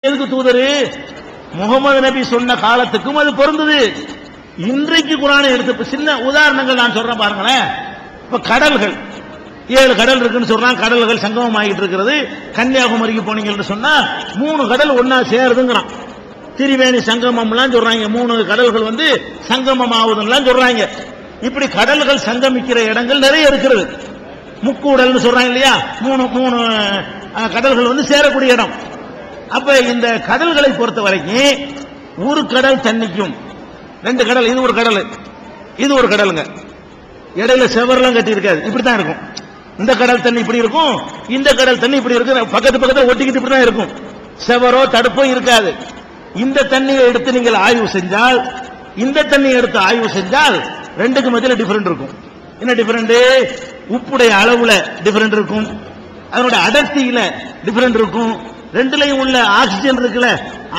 எதுக்கு தூதரு? முகமது நபி சொன்ன காலத்துக்கும் அது பொருந்தது. இன்றைக்கு குரானை எடுத்து சின்ன உதாரணங்கள் நான் சொல்றேன் பாருங்களேன். இப்ப கடல்கள். ஏழு கடல் இருக்குன்னு சொல்றான் கடல்கள் சங்கமம் ஆகிட்டு இருக்கிறது. கன்னியாகுமரிக்கு போனீங்கன்னு சொன்னா மூணு கடல் ஒன்னா சேருதுங்கிறான். திரிவேணி சங்கமம்லாம் சொல்றாங்க. மூணு கடல்கள் வந்து சங்கமம் ஆகுதுலாம் சொல்றாங்க. இப்படி கடல்கள் சங்கமிக்கிற இடங்கள் நிறைய இருக்கிறது. முக்கூடல்னு சொல்றாங்க இல்லையா? மூணு மூணு கடல்கள் வந்து சேரக்கூடிய இடம். அப்ப இந்த கடல்களை பொறுத்த வரைக்கும் ஒரு கடல் தண்ணிக்கும் ரெண்டு கடல் இது ஒரு கடல் இது ஒரு கடலுங்க. இடையில செவரெல்லாம் கட்டி இருக்காது இப்படித்தான் இருக்கும். இந்த கடல் தண்ணி இப்படி இருக்கும் இந்த கடல் தண்ணி இப்படி இருக்கும் பக்கத்து பக்கத்தில் ஒட்டிக்கிட்டு இப்படி தான் இருக்கும். செவரோ தடுப்போ இருக்காது. இந்த தண்ணியை எடுத்து நீங்கள் ஆய்வு செஞ்சால் இந்த தண்ணியை எடுத்து ஆய்வு செஞ்சால் ரெண்டுக்கு மத்தியில் டிஃபரெண்ட் இருக்கும். என்ன டிஃபரெண்ட் உப்புடைய அளவுல டிஃபரெண்ட் இருக்கும். அதனுடைய அடர்த்தியில டிஃபரெண்ட் இருக்கும். ரெண்டுலையும் உள்ள ஆக்சிஜன் இருக்குல்ல?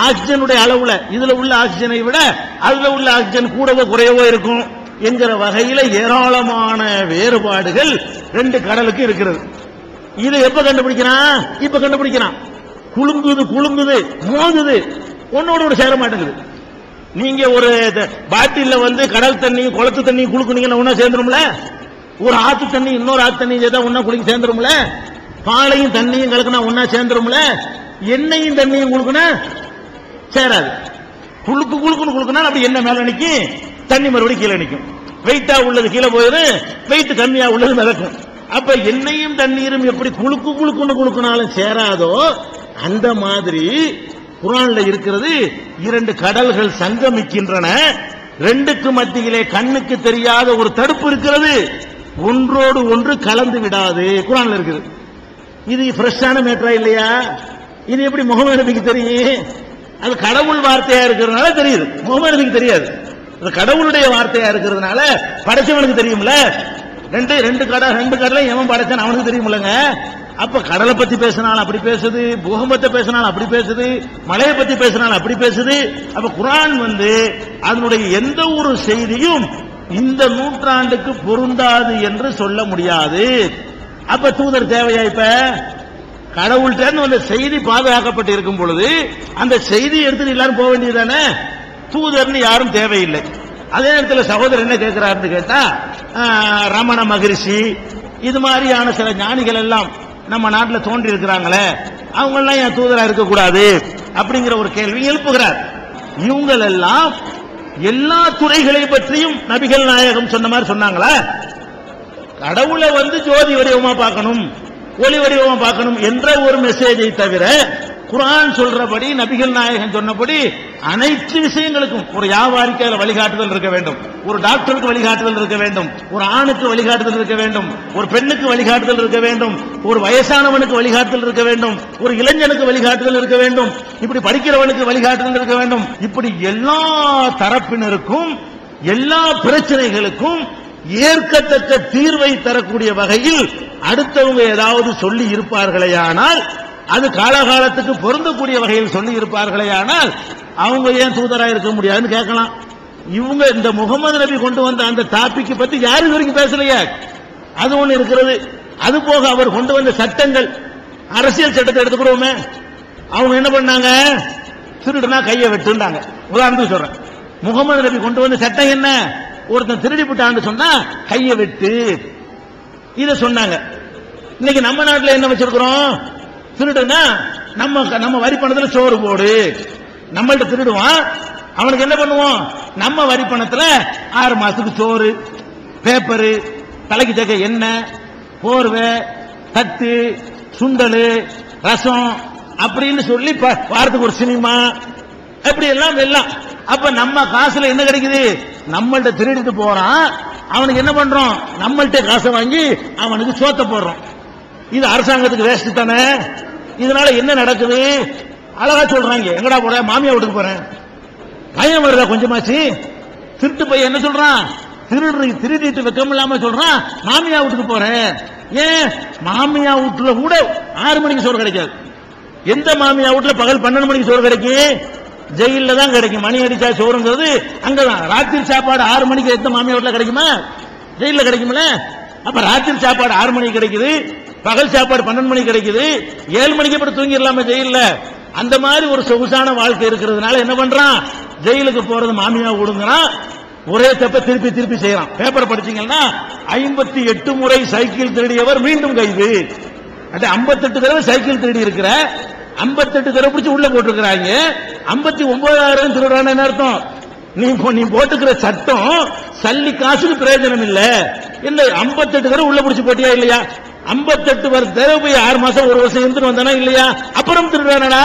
ஆக்சிஜனுடைய அளவுல. இதுல உள்ள ஆக்சிஜனை விட அதுல உள்ள ஆக்சிஜன் கூடவோ குறையவோ இருக்கும். என்கிற வகையில ஏராளமான வேறுபாடுகள் ரெண்டு கடலுக்கு இருக்கிறது. இதை எப்ப கண்டுபிடிக்கிறான்? இப்ப கண்டுபிடிக்கிறான். குலுங்குது குலுங்குது மோதுது. ஒன்னோட ஒன்று சேர மாட்டேங்குது. நீங்க ஒரு பாட்டில வந்து கடல் தண்ணி குளத்து தண்ணி குளுக்குனீங்கன்னா ஒன்னா சேர்ந்துரும்ல? ஒரு ஆத்து தண்ணி இன்னொரு ஆத்து தண்ணி ஏதாவது ஒன்னா குளிக்க சேர்ந்துரும்ல? பாலையும் தண்ணியும் கலக்குனா ஒன்னா சேர்ந்துரும்ல? எண்ணெயும் தண்ணியும் குளுக்குனா சேராது. குழுக்கு குளுக்குன்னு குளுக்குனா அப்படி என்ன மேல நிக்கும் தண்ணி மறுபடியும் கீழே நிற்கும் வெயிட்டா உள்ளது கீழே போயிடும் வெயிட் கம்மியா உள்ளது மிதக்கும். அப்ப எண்ணெயும் தண்ணீரும் எப்படி குளுக்கு குளுக்குன்னு குளுக்குனாலும் சேராதோ அந்த மாதிரி குரான்ல இருக்கிறது இரண்டு கடல்கள் சங்கமிக்கின்றன. ரெண்டுக்கு மத்தியிலே கண்ணுக்கு தெரியாத ஒரு தடுப்பு இருக்கிறது. ஒன்றோடு ஒன்று கலந்து விடாது. குரான்ல இருக்குது. இது ஃப்ரெஷ்ஷான மேட்டரா இல்லையா? இது எப்படி முகமது நபிக்கு தெரியும்? அது கடவுள் வார்த்தையா இருக்கிறதுனால தெரியுது. முகமது நபிக்கு தெரியாது. அது கடவுளுடைய வார்த்தையா இருக்கிறதுனால படைச்சவனுக்கு தெரியும்ல. ரெண்டு ரெண்டு கடை ரெண்டு கடலை எவன் படைச்சான் அவனுக்கு தெரியுமில்லங்க அப்ப கடலை பத்தி பேசினாலும் அப்படி பேசுது பூகம்பத்தை பேசினாலும் அப்படி பேசுது மலையை பத்தி பேசினாலும் அப்படி பேசுது. அப்ப குரான் வந்து அதனுடைய எந்த ஒரு செய்தியும் இந்த நூற்றாண்டுக்கு பொருந்தாது என்று சொல்ல முடியாது. அப்ப தூதர் தேவையா இப்ப? கடவுள்கிட்ட அந்த செய்தி பாதுகாக்கப்பட்டு இருக்கும் பொழுது அந்த செய்தி எடுத்துட்டு எல்லாரும் போக வேண்டியதுதானே? தூதர்னு யாரும் தேவையில்லை. அதே நேரத்தில் சகோதரர் என்ன கேட்கிறாருன்னு கேட்டா ரமண மகரிஷி இது மாதிரியான சில ஞானிகள் எல்லாம் நம்ம நாட்டில் தோன்றி இருக்கிறாங்களே அவங்க எல்லாம் ஏன் தூதரா இருக்கக்கூடாது அப்படிங்கிற ஒரு கேள்வி எழுப்புகிறார். இவங்கள் எல்லாம் எல்லா துறைகளை பற்றியும் நபிகள் நாயகம் சொன்ன மாதிரி சொன்னாங்களா? கடவுளை வந்து ஜோதி வடிவமா பார்க்கணும் ஒளி வடிவமா பார்க்கணும் என்ற ஒரு மெசேஜை தவிர குரான் சொல்றபடி நபிகள் நாயகன் சொன்னபடி அனைத்து விஷயங்களுக்கும் ஒரு வியாபாரிக்கு அதில் வழிகாட்டுதல் இருக்க வேண்டும். ஒரு டாக்டருக்கு வழிகாட்டுதல் இருக்க வேண்டும். ஒரு ஆணுக்கு வழிகாட்டுதல் இருக்க வேண்டும். ஒரு பெண்ணுக்கு வழிகாட்டுதல் இருக்க வேண்டும். ஒரு வயசானவனுக்கு வழிகாட்டுதல் இருக்க வேண்டும். ஒரு இளைஞனுக்கு வழிகாட்டுதல் இருக்க வேண்டும். இப்படி படிக்கிறவனுக்கு வழிகாட்டுதல் இருக்க வேண்டும். இப்படி எல்லா தரப்பினருக்கும் எல்லா பிரச்சனைகளுக்கும் ஏற்கத்தக்க தீர்வை தரக்கூடிய வகையில் அடுத்தவங்க ஏதாவது சொல்லி இருப்பார்களேயானால் அது காலகாலத்துக்கு பொருந்தக்கூடிய வகையில் சொல்லி இருப்பார்களேயானால் அவங்க ஏன் தூதரா இருக்க முடியாதுன்னு கேட்கலாம். இவங்க இந்த முகமது நபி கொண்டு வந்த அந்த டாபிக் பத்தி யாரும் இது வரைக்கும் பேசலையா. அது ஒண்ணு இருக்கிறது. அது போக அவர் கொண்டு வந்த சட்டங்கள். அரசியல் சட்டத்தை எடுத்துக்கிறோமே. அவங்க என்ன பண்ணாங்க? திருடுனா கையை வெட்டுண்டாங்க உதாரணத்துக்கு சொல்றேன். முகமது நபி கொண்டு வந்த சட்டம் என்ன? ஒருத்தன் திருடி போட்டான்னு சொன்னா கையை வெட்டு. இத சொன்னாங்க. இன்னைக்கு நம்ம நாட்டில் என்ன வச்சிருக்கிறோம்? திருடுனா நம்ம நம்ம வரி பணத்துல சோறு போடு. நம்மள்ட்ட திருடுவான். அவனுக்கு என்ன பண்ணுவோம்? நம்ம வரி பணத்துல ஆறு மாசத்துக்கு சோறு பேப்பரு தலைக்கு தக்க எண்ணெய் போர்வை தட்டு சுண்டல் ரசம் அப்படின்னு சொல்லி ப- வாரத்துக்கு ஒரு சினிமா அப்படி எல்லாம் எல்லாம் அப்ப நம்ம காசுல என்ன கிடைக்குது? நம்மள்ட்ட திருடிட்டு போறான். அவனுக்கு என்ன பண்றோம்? நம்மள்ட்ட காசை வாங்கி அவனுக்கு சோத்த போடுறோம். இது அரசாங்கத்துக்கு வேஸ்ட் தானே? இதனால என்ன நடக்குது? அழகா சொல்றாங்க. எங்கடா போற? மாமியா வீட்டுக்கு போறேன். பயம் வருதா கொஞ்சமாச்சு? திருட்டு பையன் என்ன சொல்றான்? திருடு திருடிட்டு வெக்கம் இல்லாம சொல்றான் மாமியா வீட்டுக்கு போறேன். ஏன்? மாமியா வீட்டுல கூட ஆறு மணிக்கு சோறு கிடைக்காது. எந்த மாமியா வீட்டுல பகல் பன்னெண்டு மணிக்கு சோறு கிடைக்கும்? ஜெயில தான் கிடைக்கும். மணி அடிச்சா சோறுங்கிறது அங்க ராத்திரி சாப்பாடு ஆறு மணிக்கு எந்த மாமியா வீட்டுல கிடைக்குமா? ஜெயில கிடைக்கும்ல. அப்ப ராத்திரி சாப்பாடு ஆறு மணிக்கு கிடைக்குது. பகல் சாப்பாடு பன்னெண்டு மணிக்கு கிடைக்குது. ஏழு மணிக்கு அப்புறம் தூங்கிடலாமா ஜெயில அந்த மாதிரி ஒரு சொகுசான வாழ்க்கை இருக்கிறதுனால என்ன பண்றான்? ஜெயிலுக்கு போறது மாமியா விடுங்கிறான் ஒரே தப்ப திருப்பி திருப்பி செய்யறான். பேப்பர் படிச்சீங்கன்னா ஐம்பத்தி எட்டு முறை சைக்கிள் திருடியவர் மீண்டும் கைது. அது 58 தடவை சைக்கிள் திருடி இருக்கிற 58 தடவை பிடிச்சி உள்ள போட்டிருக்கிறாங்க. ஐம்பத்தி ஒன்பதாயிரம் திருடுறான்னு என்ன அர்த்தம்? நீ நீ போட்டுக்கிற சட்டம் சல்லி காசுக்கு பிரயோஜனம் இல்ல. இல்ல 58 தடவை உள்ள பிடிச்சி போட்டியா இல்லையா? 58 வருஷ தடவை போய் ஆறு மாசம் ஒரு வருஷம் இருந்துட்டு வந்தானா இல்லையா? அப்புறம் திருடுறானடா.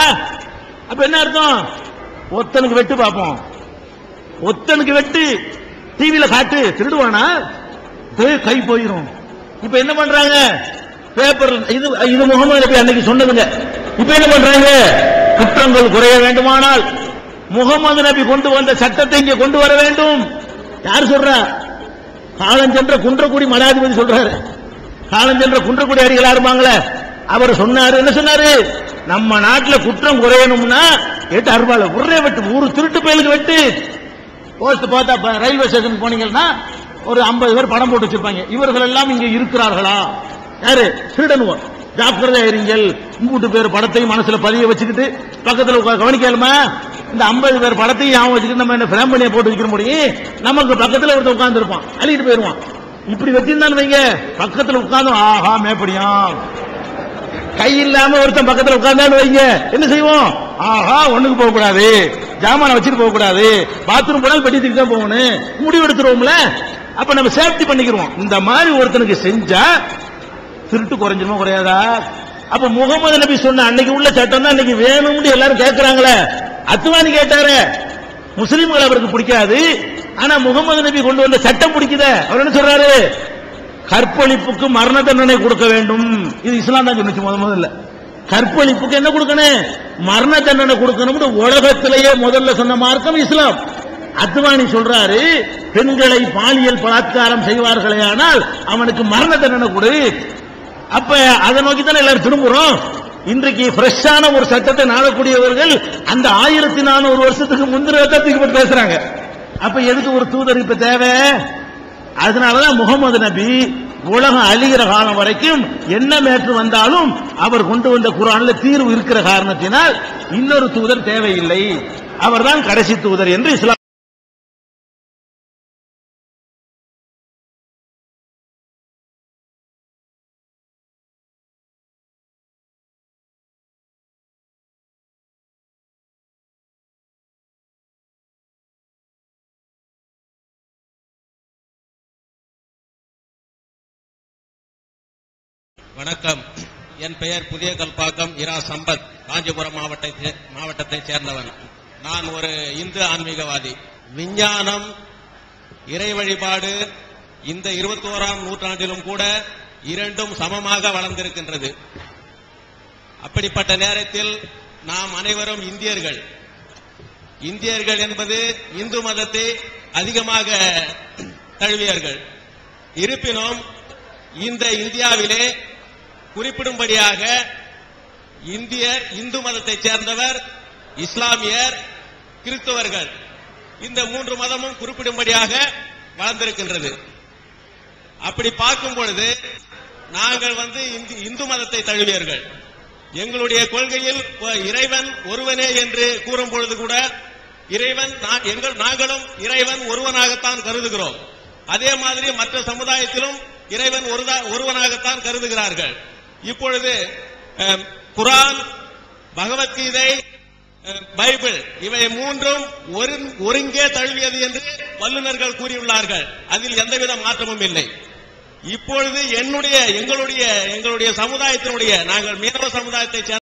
அப்ப என்ன அர்த்தம்? ஒத்தனுக்கு வெட்டு பார்ப்போம். ஒத்தனுக்கு வெட்டு டிவியில காட்டு திருடுவானா? கை போயிடும் இப்ப என்ன பண்றாங்க? பேப்பர் இது இது முகமது நபி அன்னைக்கு சொன்னதுங்க. இப்ப என்ன பண்றாங்க? குற்றங்கள் குறைய வேண்டுமானால் முகமது நபி கொண்டு வந்த சட்டத்தை இங்கே கொண்டு வர வேண்டும். யார் சொல்றா? காலஞ்சென்ற குன்றக்குடி மடாதிபதி சொல்றாரு. காலஞ்சென்ற குன்றக்குடி அடிகளா இருப்பாங்களே? அவர் சொன்னாரு. என்ன சொன்னாரு? நம்ம நாட்டுல குற்றம் குறையணும்னா எட்டு அருவாள் ஒரே வெட்டு ஒரு திருட்டு பயலுக்கு வெட்டு. போஸ்ட் பார்த்தா ரயில்வே ஸ்டேஷன் போனீங்கன்னா ஒரு 50 பேர் படம் போட்டு வச்சிருப்பாங்க. இவர்கள் எல்லாம் இங்க இருக்கிறார்களா? யாரு? திருடனுவோ ஜாக்கிரதை அறிஞர்கள் மூன்று பேர் படத்தையும் மனசுல பதிய வச்சுக்கிட்டு பக்கத்தில் கவனிக்கலுமா இந்த 50 பேர் படத்தையும் ஞாபகம் வச்சுக்கிட்டு நம்ம என்ன ஃப்ரேம் பண்ணி போட்டு வைக்கிற முடியும்? நமக்கு பக்கத்தில் ஒருத்தன் உட்கார்ந்து இருப்பான் அள்ளிட்டு போயிருவான் இப்படி வச்சிருந்தான்னு வைங்க. பக்கத்தில் உட்கார்ந்து ஆஹா மேப்படியாம் கை இல்லாம ஒருத்தன் பக்கத்துல உட்கார்ந்தான்னு வைங்க. என்ன செய்வோம்? ஆஹா ஒண்ணுக்கு போக கூடாது ஜாமான வச்சுட்டு போக கூடாது பாத்ரூம் போனாலும் பெட்டி தூக்கி தான் போகணும். முடிவு எடுத்துருவோம்ல? அப்ப நம்ம சேஃப்டி பண்ணிக்கிறோம் இந்த மாதிரி ஒருத்தனுக்கு செஞ்சா திருட்டு குறைஞ்சிருமா குறையாதா? அப்ப முகமது நபி சொன்ன அன்னைக்கு உள்ள சட்டம் தான் இன்னைக்கு வேணும்னு எல்லாரும் கேட்கிறாங்களே அத்துவானி கேட்டாரு முஸ்லீம்கள் அவருக்கு பிடிக்காது ஆனா முகமது நபி கொண்டு வந்த சட்டம் பிடிக்குத. அவர் என்ன சொல்றாரு? கற்பழிப்புக்கு மரண தண்டனை கொடுக்க வேண்டும். இது இஸ்லாம் தான் சொன்னுச்சு முத முதல்ல. கற்பழிப்புக்கு என்ன கொடுக்கணும்? மரண தண்டனை கொடுக்கணும்னு உலகத்திலேயே முதல்ல சொன்ன மார்க்கம் இஸ்லாம். அத்வானி சொல்றாரு பெண்களை பாலியல் பலாத்காரம் செய்வார்களே ஆனால் அவனுக்கு மரண தண்டனை கொடு. அப்ப அதை நோக்கி தானே எல்லாரும் திரும்புறோம். இன்றைக்கு ஃப்ரெஷ்ஷான ஒரு சட்டத்தை நாடக்கூடியவர்கள் அந்த ஆயிரத்தி நானூறு வருஷத்துக்கு முந்தின தூக்கி போட்டு பேசுறாங்க. அப்ப எதுக்கு ஒரு தூதர் இப்ப தேவை? அதனாலதான் முகமது நபி உலகம் அழிகிற காலம் வரைக்கும் என்ன மேற்று வந்தாலும் அவர் கொண்டு வந்த குரான்ல தீர்வு இருக்கிற காரணத்தினால் இன்னொரு தூதர் தேவையில்லை. அவர்தான் கடைசி தூதர் என்று இஸ்லாம் வணக்கம். என் பெயர் புதிய கல்பாக்கம் இரா சம்பத் காஞ்சிபுரம் மாவட்டத்தை மாவட்டத்தை சேர்ந்தவன். நான் ஒரு இந்து ஆன்மீகவாதி. விஞ்ஞானம் இறை வழிபாடு இந்த இருபத்தோராம் நூற்றாண்டிலும் கூட இரண்டும் சமமாக வளர்ந்திருக்கின்றது. அப்படிப்பட்ட நேரத்தில் நாம் அனைவரும் இந்தியர்கள். இந்தியர்கள் என்பது இந்து மதத்தை அதிகமாக தழுவியர்கள். இருப்பினும் இந்த இந்தியாவிலே குறிப்பிடும்படியாக இந்தியர் இந்து மதத்தைச் சேர்ந்தவர் இஸ்லாமியர் கிறிஸ்தவர்கள். இந்த மூன்று மதமும் குறிப்பிடும்படியாக வளர்ந்திருக்கின்றது. அப்படி பார்க்கும் பொழுது நாங்கள் வந்து இந்து- இந்து மதத்தை தழுவியர்கள். எங்களுடைய கொள்கையில் இறைவன் ஒருவனே என்று கூறும் பொழுது கூட இறைவன் எங்கள் நாங்களும் இறைவன் ஒருவனாகத்தான் கருதுகிறோம். அதே மாதிரி மற்ற சமுதாயத்திலும் இறைவன் ஒருவனாகத்தான் கருதுகிறார்கள். இப்பொழுது குரான் பகவத்கீதை அஹ், பைபிள் இவை மூன்றும் ஒருங்கே தழுவியது என்று வல்லுநர்கள் கூறியுள்ளார்கள். அதில் எந்தவித மாற்றமும் இல்லை. இப்பொழுது என்னுடைய எங்களுடைய எங்களுடைய சமுதாயத்தினுடைய நாங்கள் மீனவ சமுதாயத்தை